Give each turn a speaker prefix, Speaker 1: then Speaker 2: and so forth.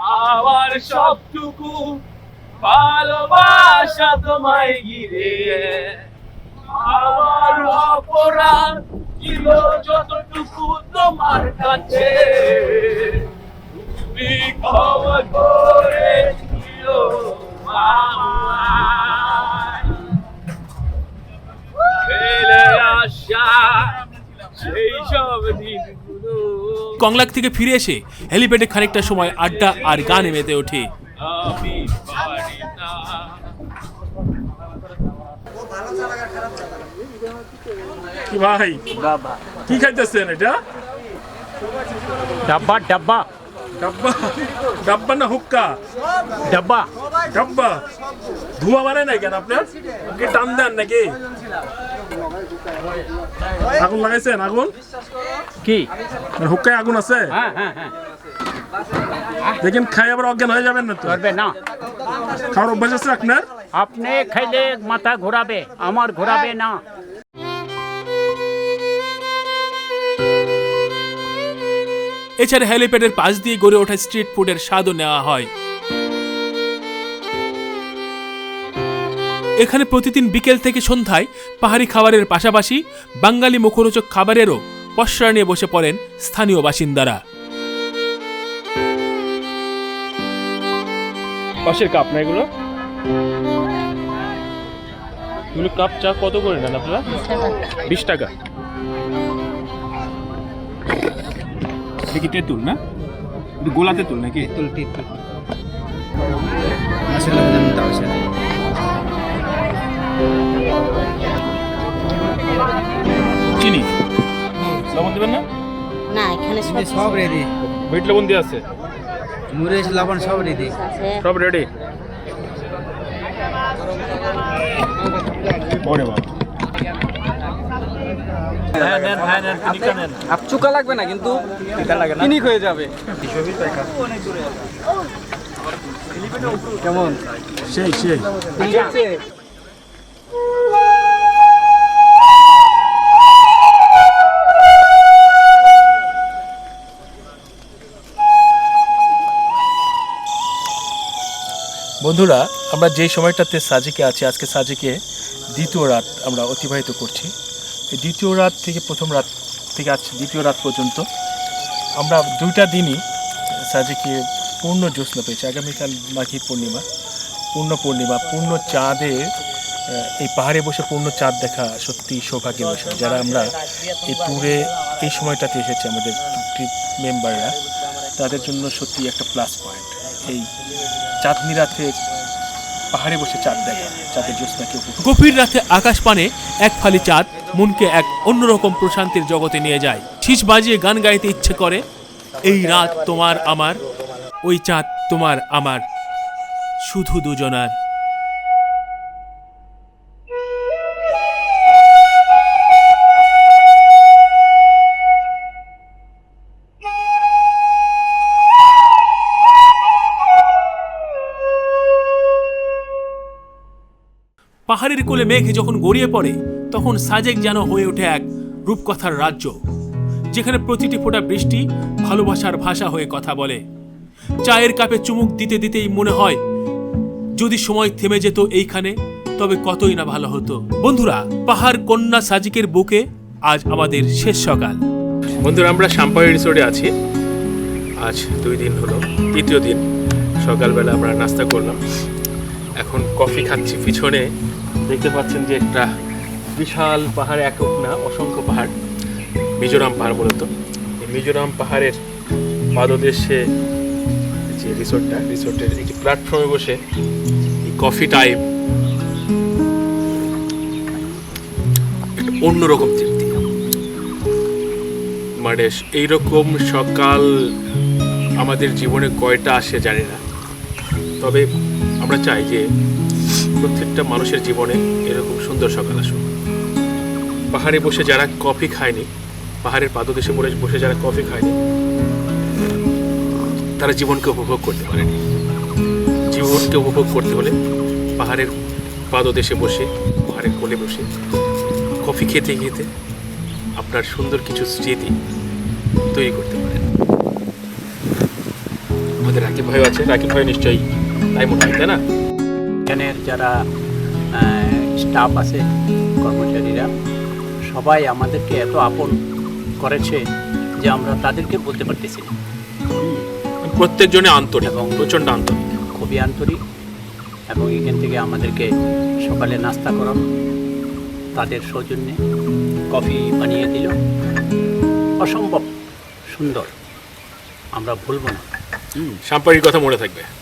Speaker 1: আমার সবটুকু ভালোবাসা তোমায় ঘিরে আমার অপরাধ ছিল যতটুকু তোমার কাছে তুমি ক্ষমা আমায়। ফেলে আসা, সেই সব দিনগুলো
Speaker 2: কংলাক থেকে ফিরে এসে হেলিপ্যাডে খানিকটা সময় আড্ডা আর গানে মেতে ওঠে।
Speaker 3: কি ভাই? কি খাইতেছেন এটা?
Speaker 4: ডাব্বা ডাব্বা।
Speaker 3: ডাব্বা ডাব্বা না হুক্কা
Speaker 4: ডাব্বা
Speaker 3: ডাব্বা ধোঁয়া মানে নাই কেন আপনার কি টান দেন নাকি আগুন লাগাইছেন আগুন
Speaker 4: কি
Speaker 3: হুক্কায় আগুন আছে
Speaker 4: হ্যাঁ হ্যাঁ হ্যাঁ
Speaker 3: দেখেন খাই আবার অজ্ঞান হয়ে যাবেন না তো
Speaker 4: না
Speaker 3: খাওয়ার অভ্যাস আছে আপনার
Speaker 4: আপনি খাইলে মাথা ঘোরাবে আমার ঘোরাবে না
Speaker 2: এছাড়া হেলিপ্যাডের পাশ দিয়ে গড়ে ওঠা স্ট্রিট ফুডের স্বাদও নেওয়া হয়। এখানে প্রতিদিন বিকেল থেকে সন্ধ্যায় পাহাড়ি খাবারের পাশাপাশি বাঙালি মুখরোচক খাবারেরও পশ্রয় নিয়ে বসে পড়েন স্থানীয় বাসিন্দারা।
Speaker 5: পাশের কাপ না এগুলো? এগুলো কাপ চা কত করে নেন আপনারা? বিশ টাকা। এটা কি তেঁতুল না? গোলা তেঁতুল নাকি? চিনি? লবণ দেবেন না?
Speaker 6: না এখানে সব
Speaker 7: সব রেডি
Speaker 5: বিট লবণ দিয়ে আছে?
Speaker 7: মুরেশ লবণ সব রেডি
Speaker 5: সব রেডি ওরে বাবা
Speaker 7: চুকা লাগবে না কিন্তু হয়ে যাবে। কেমন?
Speaker 3: সেই সেই।
Speaker 2: বন্ধুরা আমরা যেই সময়টাতে সাজিকে আছি আজকে সাজিকে দ্বিতীয় রাত আমরা অতিবাহিত করছি। দ্বিতীয় রাত থেকে প্রথম রাত থেকে আজ দ্বিতীয় রাত পর্যন্ত আমরা দুইটা দিনই সাজিকে পূর্ণ জ্যোৎস্না পেয়েছি। আগামীকাল মাঘী পূর্ণিমা, পূর্ণ পূর্ণিমা, পূর্ণ চাঁদে এই পাহাড়ে বসে পূর্ণ চাঁদ দেখা সত্যি সৌভাগ্যের বিষয়। যারা আমরা এই ট্যুরে, এই সময়টাতে এসেছি আমাদের ট্রিপ মেম্বাররা, তাদের জন্য সত্যি একটা প্লাস পয়েন্ট। এই চাঁদনি রাতে পাহাড়ে বসে চাঁদ দেখা, চাঁদের জ্যোৎস্নাকে গভীর রাতে আকাশ পানে এক ফালি চাঁদ মনকে এক অন্যরকম প্রশান্তির জগতে নিয়ে যায়। শীষ বাজিয়ে গান গাইতে ইচ্ছে করে, এই রাত তোমার আমার, ওই চাঁদ তোমার আমার, শুধু দুজনার। পাহাড়ের কোলে মেঘ যখন গড়িয়ে পড়ে তখন সাজেক যেন হয়ে ওঠে এক রূপকথার রাজ্য, যেখানে প্রতিটি ফোঁটা বৃষ্টি ভালোবাসার ভাষা হয়ে কথা বলে। চায়ের কাপে চুমুক দিতে দিতেই মনে হয়, যদি সময় থেমে যেত এইখানে, তবে কতই না ভালো হতো। বন্ধুরা, পাহাড় কন্যা সাজিকের বুকে আজ আমাদের শেষ সকাল।
Speaker 5: বন্ধুরা, আমরা সাম্পাই রিসোর্টে আছি। আজ দুই দিন হলো, তৃতীয় দিন। সকালবেলা আমরা নাস্তা করলাম। এখন কফি খাচ্ছি পিছনে। দেখতে পাচ্ছেন যে একটা বিশাল পাহাড় একক না, অসংখ্য পাহাড়। মিজোরাম পাহাড় মূলত এই মিজোরাম পাহাড়ের পাদদেশে যে রিসোর্টটা, রিসোর্টের একটি প্ল্যাটফর্মে বসে এই কফি টাইম একটা অন্যরকম তৃপ্তি। মানে এইরকম সকাল আমাদের জীবনে কয়টা আসে জানি না। তবে আমরা চাই যে প্রত্যেকটা মানুষের জীবনে এরকম সুন্দর সকাল আসুক। পাহাড়ে বসে যারা কফি খায়নি, পাহাড়ের পাদদেশে বসে বসে যারা কফি খায়নি, তারা জীবনকে উপভোগ করতে পারেনি। জীবনকে উপভোগ করতে হলে পাহাড়ের পাদদেশে বসে, পাহাড়ের কোলে বসে, কফি খেতে খেতে আপনার সুন্দর কিছু স্মৃতি তৈরি করতে পারেন। আমাদের রাকিব ভাই আছে। রাকিব ভাই নিশ্চয়ই তাই মনে হয়, তাই না?
Speaker 4: এখানের যারা স্টাফ আছে, কর্মচারীরা সবাই আমাদেরকে এত আপন করেছে যে আমরা তাদেরকে বলতে পারতেছি না।
Speaker 5: প্রত্যেকজনে আন্তরিক
Speaker 4: এবং
Speaker 5: প্রচণ্ড আন্তরিক।
Speaker 4: খুবই আন্তরিক এবং এখান থেকে আমাদেরকে সকালে নাস্তা করানো তাদের সৌজন্যে কফি বানিয়ে দিল। অসম্ভব সুন্দর। আমরা ভুলব না। হুম
Speaker 5: সাম্পাড়ির কথা মনে থাকবে।